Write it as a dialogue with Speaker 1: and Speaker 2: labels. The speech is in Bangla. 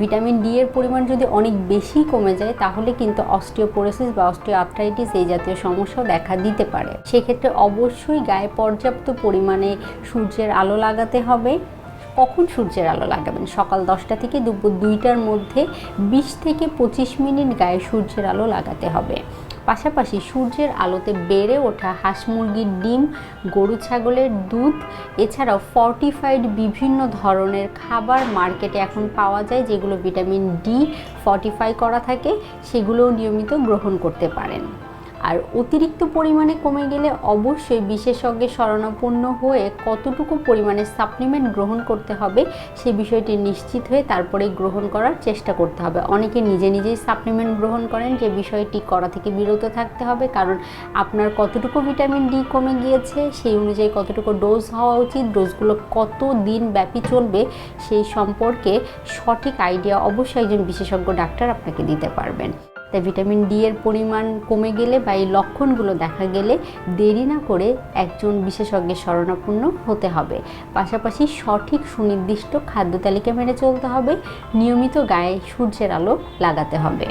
Speaker 1: ভিটামিন ডি এর পরিমাণ যদি অনেক বেশি কমে যায়, তাহলে কিন্তু অস্টিওপোরোসিস বা অস্টিওআর্থ্রাইটিস এই জাতীয় সমস্যাও দেখা দিতে পারে। সেক্ষেত্রে অবশ্যই গায়ে পর্যাপ্ত পরিমাণে সূর্যের আলো লাগাতে হবে। কখন সূর্যের আলো লাগাবেন? সকাল দশটা থেকে দুপুর দুইটার মধ্যে বিশ থেকে পঁচিশ মিনিট গায়ে সূর্যের আলো লাগাতে হবে। পাশাপাশি সূর্যের আলোতে বেড়ে ওঠা হাঁস মুরগির ডিম, গরু ছাগলের দুধ, এছাড়াও ফর্টিফাইড বিভিন্ন ধরনের খাবার মার্কেটে এখন পাওয়া যায় যেগুলো ভিটামিন ডি ফর্টিফাই করা থাকে, সেগুলোও নিয়মিত গ্রহণ করতে পারেন। আর অতিরিক্ত পরিমাণে কমে গেলে অবশ্যই বিশেষজ্ঞের শরণাপন্ন হয়ে কতটুকু পরিমাণে সাপ্লিমেন্ট গ্রহণ করতে হবে সেই বিষয়টি নিশ্চিত হয়ে তারপরে গ্রহণ করার চেষ্টা করতে হবে। অনেকে নিজে নিজেই সাপ্লিমেন্ট গ্রহণ করেন যে বিষয়টি করা থেকে বিরত থাকতে হবে কারণ আপনার কতটুকু ভিটামিন ডি কমে গিয়েছে, সেই অনুযায়ী কতটুকু ডোজ হওয়া উচিত ডোজগুলো কত দিন ব্যাপী চলবে সেই সম্পর্কে সঠিক আইডিয়া অবশ্যই একজন বিশেষজ্ঞ ডাক্তার আপনাকে দিতে পারবেন। তাই ভিটামিন ডি এর পরিমাণ কমে গেলে বা এই লক্ষণগুলো দেখা গেলে দেরি না করে একজন বিশেষজ্ঞের শরণাপন্ন হতে হবে। পাশাপাশি সঠিক সুনির্দিষ্ট খাদ্য তালিকা মেনে চলতে হবে। নিয়মিত গায়ে সূর্যের আলো লাগাতে হবে।